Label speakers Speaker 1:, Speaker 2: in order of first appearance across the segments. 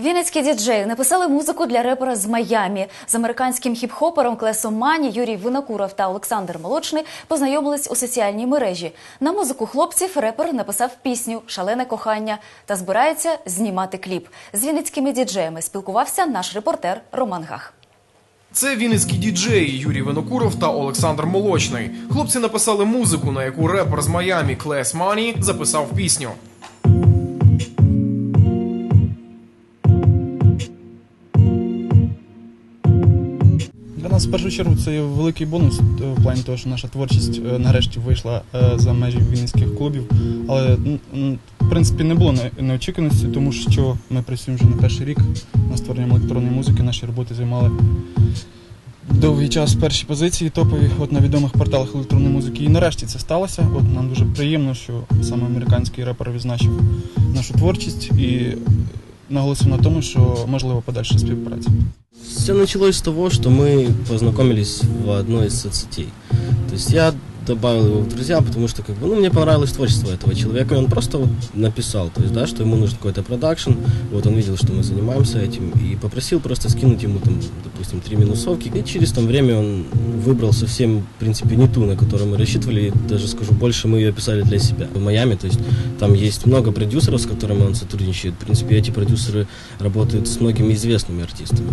Speaker 1: Вінницькі діджеї написали музику для репера з Майамі. З американським хіп-хопером Клесом Мані Юрій Винокуров та Олександр Молочний познайомились у соціальній мережі. На музику хлопців репер написав пісню Шалене кохання та збирається знімати кліп. З вінницькими діджеями спілкувався наш репортер Роман Гах.
Speaker 2: Це вінницькі діджеї Юрій Винокуров та Олександр Молочний. Хлопці написали музику, на яку репер з Майамі Клес Мані записав пісню.
Speaker 3: Нас в першу чергу це є великий бонус е, в плані того, що наша творчість е, нарешті вийшла е, за межі вінницьких клубів. Але в принципі не було неочікуваності, тому що ми працюємо вже на перший рік над створенням електронної музики. Наші роботи займали довгий час перші позиції топові от на відомих порталах електронної музики. І нарешті це сталося. От нам дуже приємно, що саме американський репер відзначив нашу творчість і наголосив на тому, що можлива подальша співпраця
Speaker 4: Все началось с того, что мы познакомились в одной из соцсетей. То есть я добавил его в друзья, потому что как бы, ну, мне понравилось творчество этого человека, и он просто вот написал, то есть, да, что ему нужен какой-то продакшн, вот он видел, что мы занимаемся этим, и попросил просто скинуть ему там, допустим, три минусовки, и через там время он выбрал совсем, в принципе, не ту, на которую мы рассчитывали, и даже скажу больше, мы ее писали для себя. В Майами, то есть, там есть много продюсеров, с которыми он сотрудничает, в принципе, эти продюсеры работают с многими известными артистами.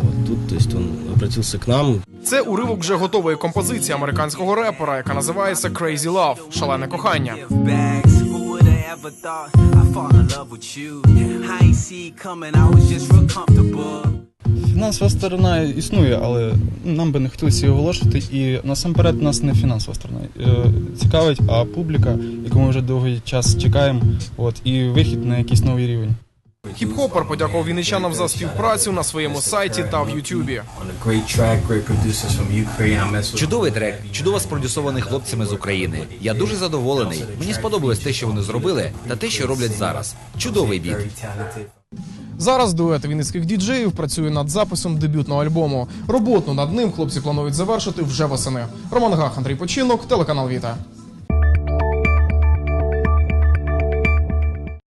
Speaker 4: Вот, тут, то есть, он обратился к нам,
Speaker 2: Це уривок вже готової композиції американського репера, яка називається Crazy Love – шалене кохання.
Speaker 5: bags. Who would have ever thought I'd fall in love with you? I ain't see it coming, I was just real comfortable.
Speaker 3: Фінансова сторона існує, але нам би не хотілося її оголошувати. І насамперед нас не фінансова сторона е, цікавить, а публіка, яку ми вже довгий час чекаємо, от і вихід на якийсь новий рівень.
Speaker 2: Хіп-хопер подякував вінничанам за співпрацю на своєму сайті та в Ютубі.
Speaker 6: Чудовий трек, чудово спродюсований хлопцями з України. Я дуже задоволений. Мені сподобалось те, що вони зробили, та те, що роблять зараз. Чудовий біт.
Speaker 2: Зараз дует вінницьких діджеїв працює над записом дебютного альбому. Роботу над ним хлопці планують завершити вже восени. Роман Гах, Андрій Починок, телеканал Віта.